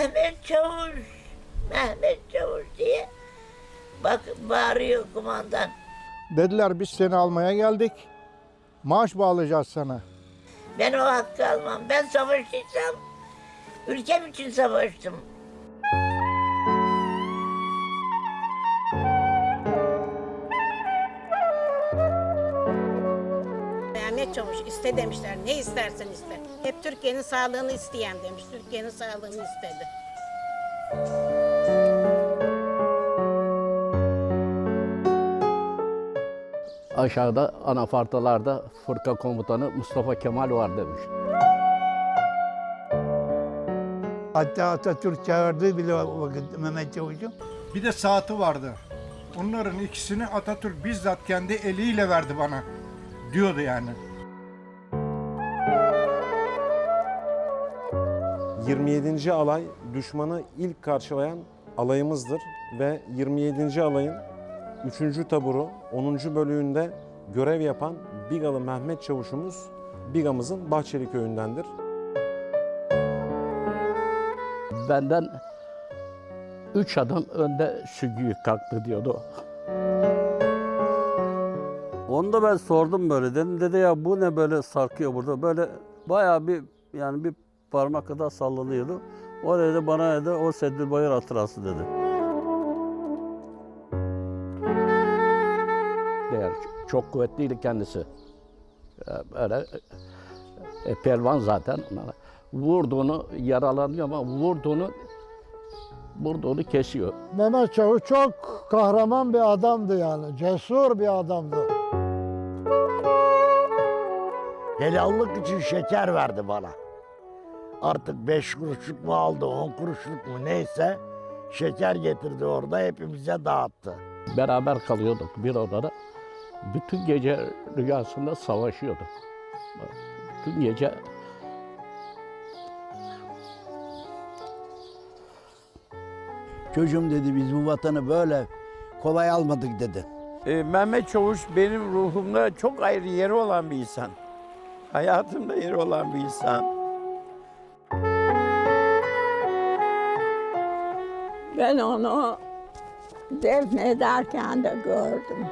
Mehmet Çavuş, Mehmet Çavuş diye bak bağırıyor kumandan. Dediler biz seni almaya geldik. Maaş bağlayacağız sana. Ben o hakkı almam. Ben savaştıysam ülkem için savaştım. Mehmet Çavuş iste demişler. Ne istersen iste. Hep Türkiye'nin sağlığını isteyen demiş. Türkiye'nin sağlığını istedi. Aşağıda anafartalarda fırka komutanı Mustafa Kemal var demiş. Hatta Atatürk çağırdı bile o vakit Mehmet Çavuş'u. Bir de saati vardı. Onların ikisini Atatürk bizzat kendi eliyle verdi bana. Diyordu yani. 27. alay düşmanı ilk karşılayan alayımızdır ve 27. alayın 3. taburu 10. bölüğünde görev yapan Bigalı Mehmet Çavuşumuz Bigamızın Bahçeli köyündendir. Benden üç adım önde süngü kalktı diyordu. Onu da ben sordum böyle. Dedim dede ya bu ne böyle sarkıyor burada. Böyle bayağı bir yani bir parmak kadar sallanıyordu. O dedi bana dedi o Seddül Bayır hatırası dedi. Değer çok kuvvetliydi kendisi. Ee, Böyle e, pelvan zaten. Vurduğunu yaralanıyor ama vurduğunu vurduğunu kesiyor. Mehmet Çavuş çok kahraman bir adamdı yani. Cesur bir adamdı. Helallik için şeker verdi bana. Artık beş kuruşluk mu aldı, on kuruşluk mu neyse şeker getirdi orada hepimize dağıttı. Beraber kalıyorduk bir odada. Bütün gece rüyasında savaşıyordu. Bütün gece Çocuğum dedi biz bu vatanı böyle kolay almadık dedi. Ee, Mehmet Çavuş benim ruhumda çok ayrı yeri olan bir insan. Hayatımda yeri olan bir insan. Ben onu defnederken de gördüm.